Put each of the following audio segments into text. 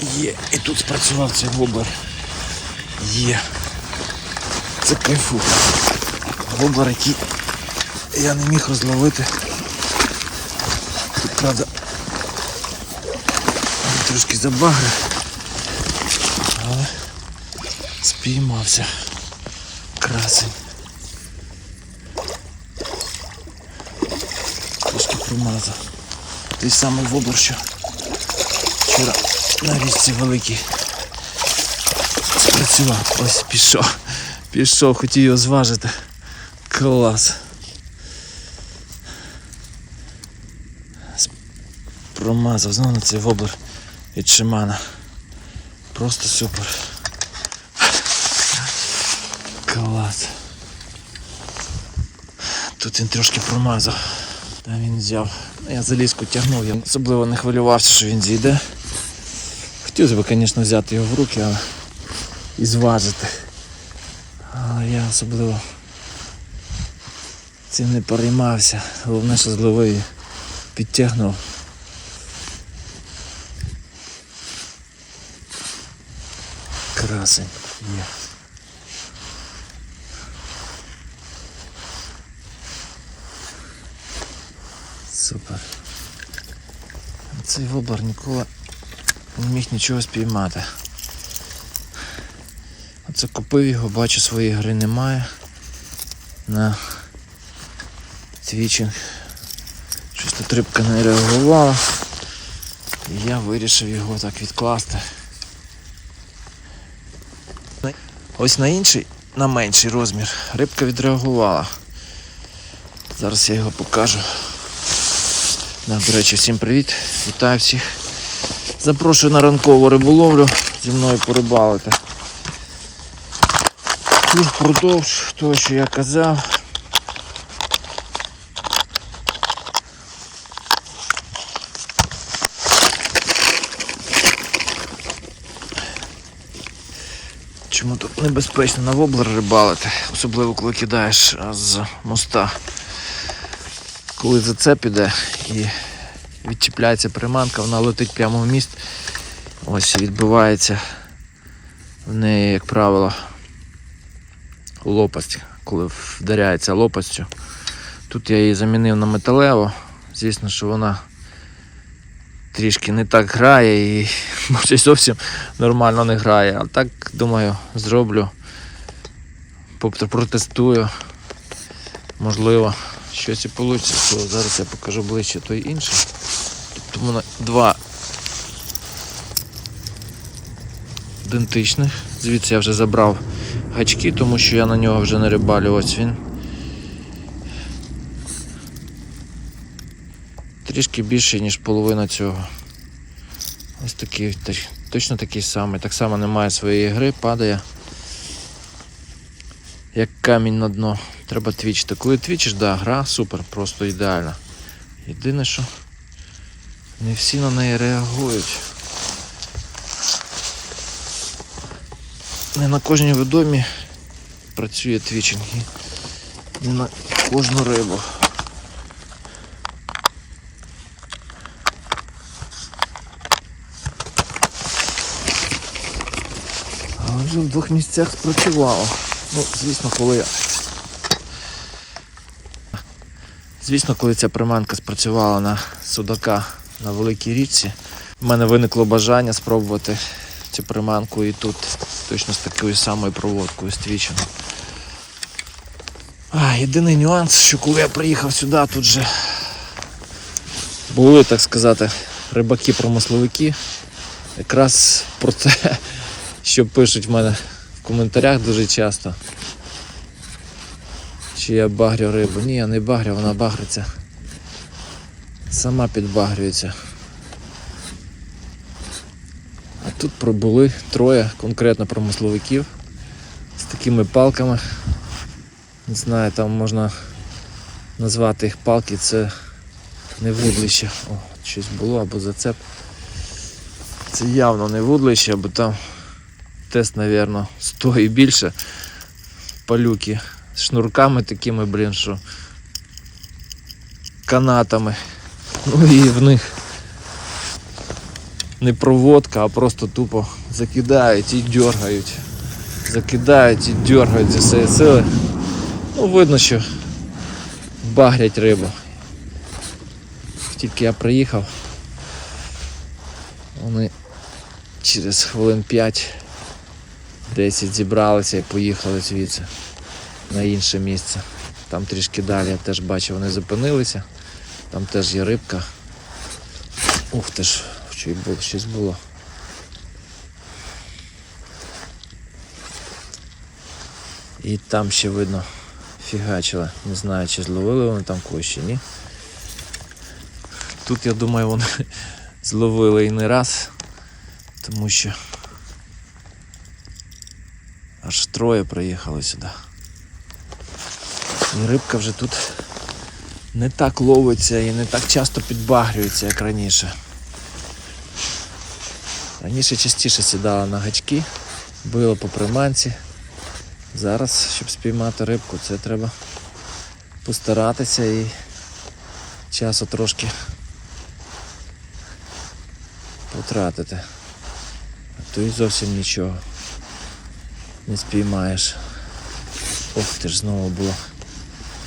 Є, і тут спрацював цей воблер. Є. Це кайфуха. Воблер, який я не міг розловити. Тут, правда, трошки забагри. Але спіймався. Красень. Трошки промазав. Той самий воблер, що вчора на річці великий. Спрацював. Ось пішов. Пішов, хотів його зважити. Клас. Промазав знову на цей воблер від Шимана. Просто супер. Клас. Тут він трошки промазав. Та він взяв. Я залізку тягнув, я особливо не хвилювався, що він зійде. Хотілося б, звісно, взяти його в руки, але і зважити. Але я особливо цим не переймався. Головне, що зловив і підтягнув. Красень є. Супер. Цей воблер ніколи не міг нічого спіймати. Оце купив його, бачу, своєї гри немає. На твічинг. Щось тут рибка не реагувала. І я вирішив його так відкласти. Ось на інший, на менший розмір, рибка відреагувала. Зараз я його покажу. Да, до речі, всім привіт. Вітаю всіх. Запрошую на ранкову риболовлю зі мною порибалити. І впродовж того, що я казав. Чому тут небезпечно на воблер рибалити, особливо коли кидаєш з моста. Коли зацеп іде і відчіпляється приманка, вона летить прямо в міст. Ось відбивається в неї, як правило, лопасть, коли вдаряється лопастю. Тут я її замінив на металеву. Звісно, що вона трішки не так грає і може зовсім нормально не грає. А так, думаю, зроблю. Протестую. Можливо, щось і вийде. Зараз я покажу ближче той інший. Мене два ідентичних. Звідси я вже забрав гачки, тому що я на нього вже не рибалю. Ось він. Трішки більший, ніж половина цього. Ось такий, точно такий самий. Так само немає своєї гри, падає. Як камінь на дно. Треба твічити. Коли твічиш, да, гра супер, просто ідеальна. Єдине, що не всі на неї реагують. Не на кожній відомі працює твічинг не на кожну рибу. Але вже в двох місцях спрацювало. Ну, звісно, коли я. Звісно, коли ця приманка спрацювала на судака на великій річці, в мене виникло бажання спробувати цю приманку і тут точно з такою самою проводкою. А, єдиний нюанс, що коли я приїхав сюди, тут же були, так сказати, рибаки-промисловики. Якраз про те, що пишуть в мене в коментарях дуже часто. Чи я багрю рибу? Ні, я не багрю, вона багриться. Сама підбагрюється. А тут пробули троє конкретно промисловиків з такими палками. Не знаю, там можна назвати їх палки, це не вудлище. О, щось було або зацеп. Це явно не вудлище, бо там тест, мабуть, 100 і більше палюки з шнурками такими, блін, що канатами. Ну і в них не проводка, а просто тупо закидають і дергають. Закидають і дергають зі всієї сили. Ну, видно, що багрять рибу. Тільки я приїхав, вони через хвилин 5-10 зібралися і поїхали звідси на інше місце. Там трішки далі я теж бачив, вони зупинилися. Там теж є рибка. Ух ти ж, було, щось було. І там ще видно фігачили. Не знаю, чи зловили вони там когось чи ні. Тут я думаю вони зловили і не раз, тому що аж троє приїхали сюди. І рибка вже тут не так ловиться і не так часто підбагрюється, як раніше. Раніше частіше сідала на гачки, била по приманці. Зараз, щоб спіймати рибку, це треба постаратися і часу трошки потратити. А то і зовсім нічого не спіймаєш. Ох ти ж знову було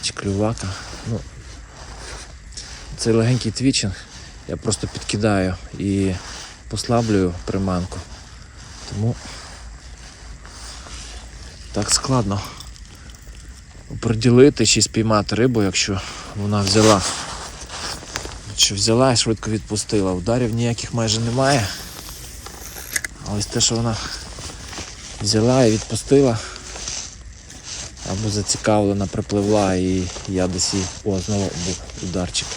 чклювака. Ну, цей легенький твічинг я просто підкидаю і послаблюю приманку. Тому так складно оприділити чи спіймати рибу, якщо вона взяла. Що взяла і швидко відпустила. Ударів ніяких майже немає. А ось те, що вона взяла і відпустила. Або зацікавлена, припливла і я десь її... О, був ударчик.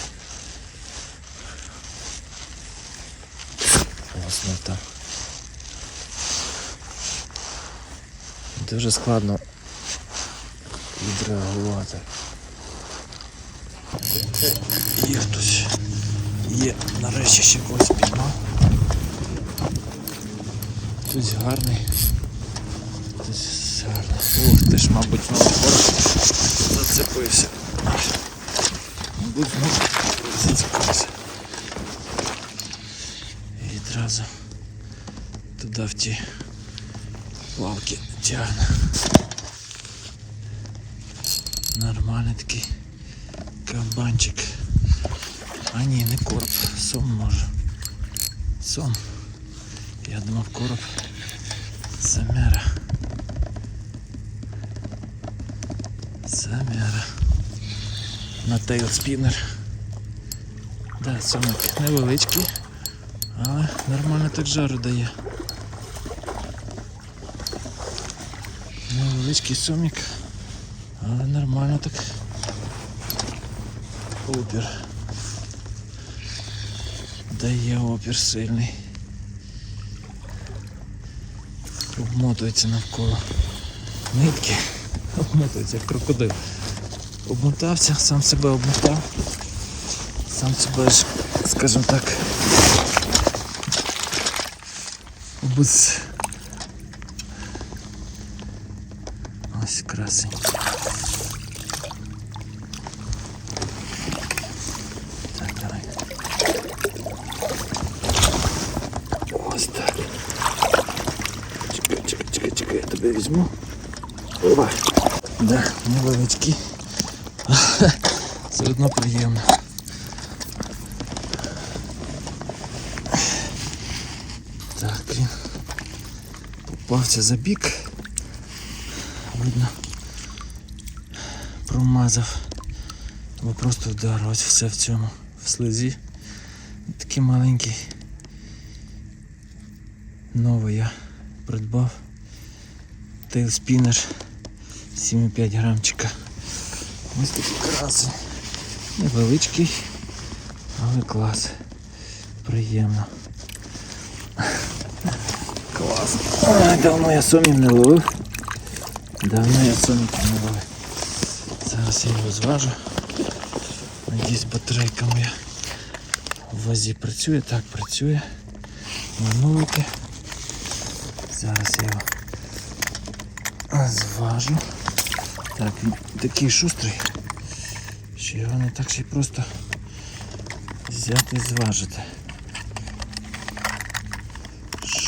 Ось там. Дуже складно відреагувати. Є хтось. Є, нарешті ще когось піймав. Хтось гарний. Хтось гарний. Ух ти ж, мабуть, знову короб зацепився. Мабуть, зацепився. І відразу туди в ті плавки тягне. Нормальний такий кабанчик. А ні, не короб, сом може. Сом. Я думав короб. Замера. Замера. На тейл спінер. Да, сомик невеличкий, але нормально так жару дає. Невеличкий сомік, але нормально так опір. Дає опір сильний. Обмотується навколо нитки. Обмотується як крокодил. Обмотався, сам себе обмотав. Сам себе скажімо так. Без... Ось красень. Так, давай. Ось так. Чекай, чекай, чекай, чекай, я тебе візьму. Опа. Да, невеличкий. Все одно приємно. Попався за бік. Видно, промазав. Або просто вдар, ось все в цьому, в слезі. Такий маленький. Новий я придбав. Тейлспінер 7,5 грамчика. Ось такий красень. Невеличкий, але клас. Приємно. Ай, давно я сомів не ловив. Давно я сомів не ловив. Зараз я його зважу. Надіюсь, батарейка моя в вазі працює. Так, працює. Минулики. Зараз я його зважу. Так, він такий шустрий, що його не так ще й просто взяти і зважити.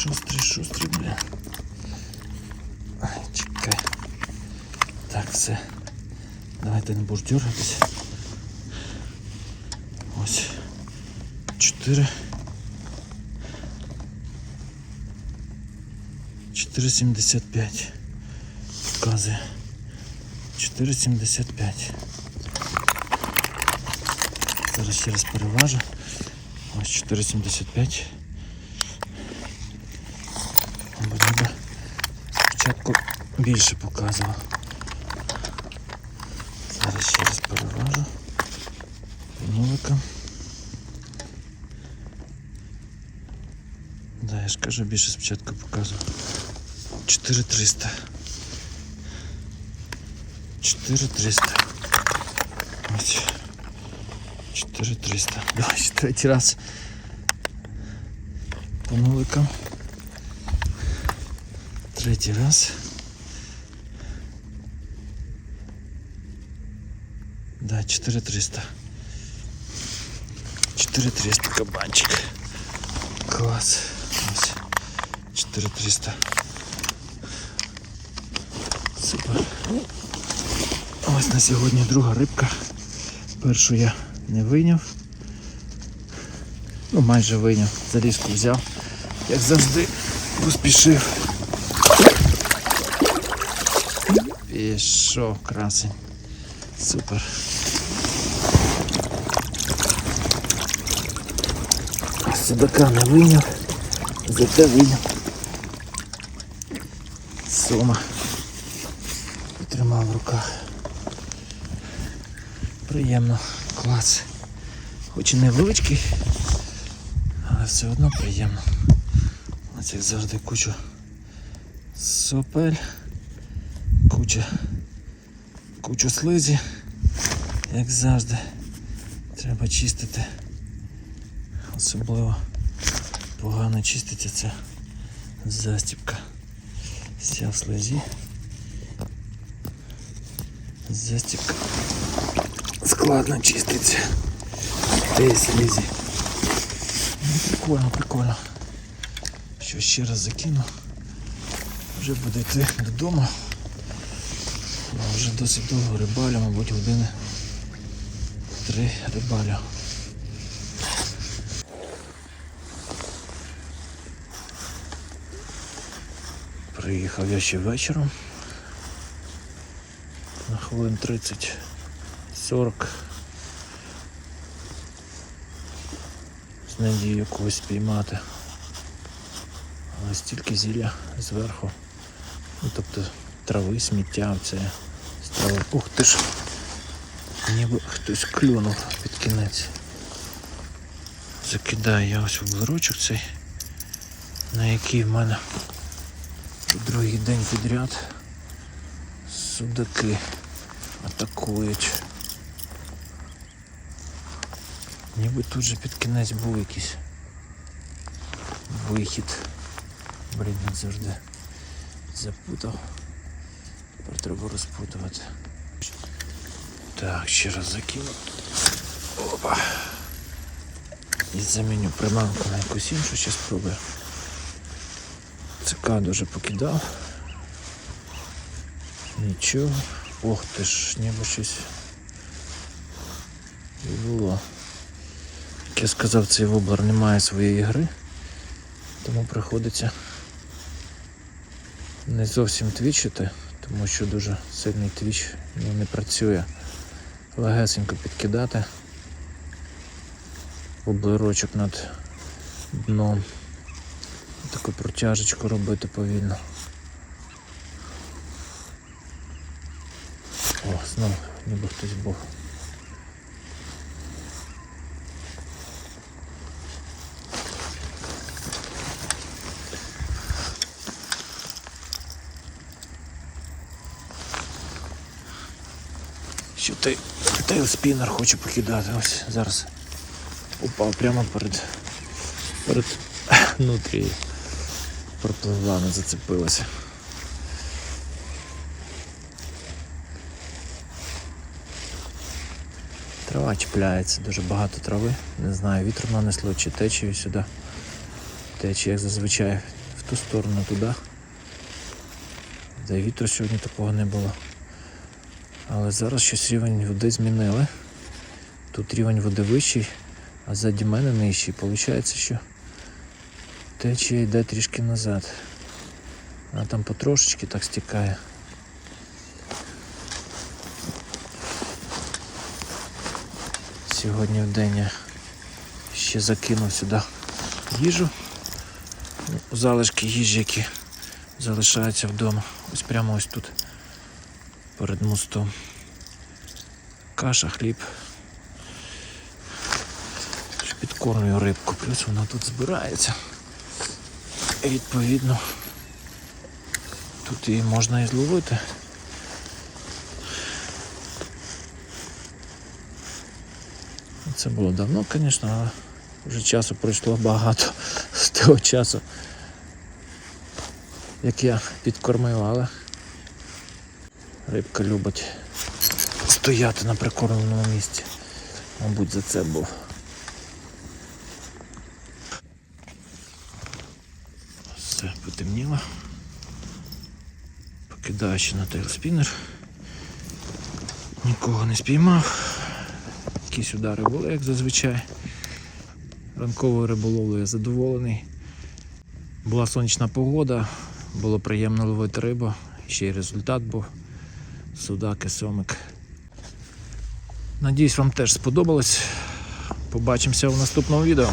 шустрий, шустрий. Ай, чекай. Так, все. Давай ти не будеш дергатися. Ось. Чотири. 4,75 показує. 4,75. Зараз ще раз переважу. Ось 4,75. Бо ніби спочатку більше показував. Зараз ще раз переважу. Нулика. Да, я ж кажу, більше спочатку показував. 4300. 4300. Ось. 4300. Давай третій раз. По нуликам. Третій раз. Да, 4300. 4300 кабанчик. Клас. Ось. 4300. Супер. Ось на сьогодні друга рибка. Першу я не вийняв. Ну, майже вийняв. Залізку взяв. Як завжди, поспішив. Пішов, красень. Супер. Судака не вийняв, зате вийняв. Сома. Тримав в руках. Приємно, клас. Хоч і невеличкий, але все одно приємно. Ось як завжди кучу сопель, куча, кучу слизі, як завжди. Треба чистити. Особливо погано чиститься ця застіпка. Вся в слезі. Застіпка складно чиститься. Те слізі. Ну, прикольно, прикольно. Що ще раз закину. Вже буде йти додому. Вже досить довго рибалю, мабуть, години три рибалю. Приїхав я ще вечором. На хвилин 30-40. З надією когось спіймати. Але стільки зілля зверху. Ну, тобто трави, сміття, це трави. Ух ти ж! Ніби хтось клюнув під кінець. Закидаю я ось вуглерочок цей, на який в мене другий день підряд судаки атакують. Ніби тут же під кінець був якийсь вихід. Блін, завжди запутав. Тепер треба розпутувати. Так, ще раз закину. Опа. І заміню приманку на якусь іншу, ще спробую. Цикаду вже покидав. Нічого. Ох ти ж, ніби щось було. Як я сказав, цей воблер не має своєї гри, тому приходиться не зовсім твічити, тому що дуже сильний твіч ну, не працює. Легесенько підкидати облирочок над дном. Таку протяжечку робити повільно. О, знову ніби хтось був. Що ти тейлспінер хочу покидати. Ось зараз упав прямо перед перед нутрією. Пропливла, не зацепилася. Трава чіпляється, дуже багато трави. Не знаю, вітром нанесло чи течією сюди. Течі, як зазвичай в ту сторону туди. Де вітру сьогодні такого не було. Але зараз щось рівень води змінили. Тут рівень води вищий, а ззаді мене нижчий. Получається, що течія йде трішки назад. Вона там потрошечки так стікає. Сьогодні в день я ще закинув сюди їжу. Ну, Залишки їжі, які залишаються вдома. Ось прямо ось тут перед мостом. Каша, хліб. Підкормлюю рибку, плюс вона тут збирається. І відповідно тут її можна і зловити. Це було давно, звісно, але вже часу пройшло багато з того часу, як я підкормив, але рибка любить стояти на прикормленому місці. Мабуть, за це був. Все, потемніло. Покидаю ще на тейлспінер. Нікого не спіймав. Якісь удари були, як зазвичай. Ранковою риболовлею я задоволений. Була сонячна погода, було приємно ловити рибу. Ще й результат був. Судак і сомик. Надіюсь, вам теж сподобалось. Побачимося в наступному відео.